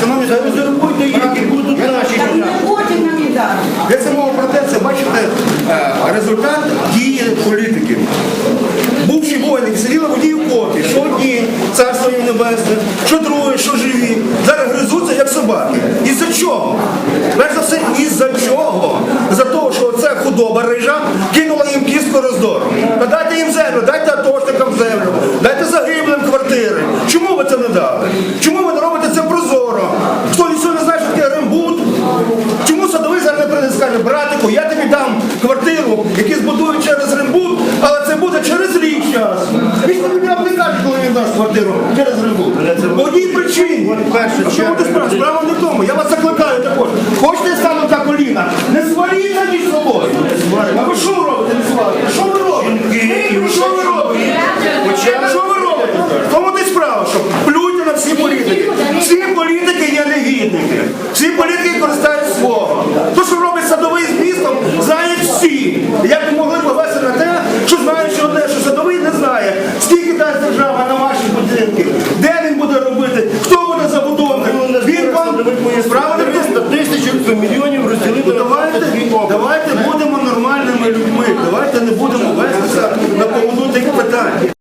Шановні, зарахуйте їх і будуть наші. Де це мова про те, це бачите е, результат дії політиків. Бувші воїни сиділи в одній копі, що одні, царство їм небесне, що друге, що живі. Зараз гризуться, як собаки. І за чого? Перш за все, і за чого? За того, що оця худоба рижа кинула їм кістку роздору. Та дайте їм землю, дайте атошникам землю, дайте загиблим квартири. Чому ви це не дали? Чому ви скаже, братику, я тобі дам квартиру, яку збудують через рембут, але це буде через рік час. Він тобі не каже, коли він дасть квартиру через рембут. По одній причині. А що ти справа? Справа не в тому. Я вас закликаю також. Хочете стану та коліна? Не сваріться між собою. А ви що Справді 100 мільйонів розділити. Давайте Давайте будемо нормальними людьми. Давайте не будемо.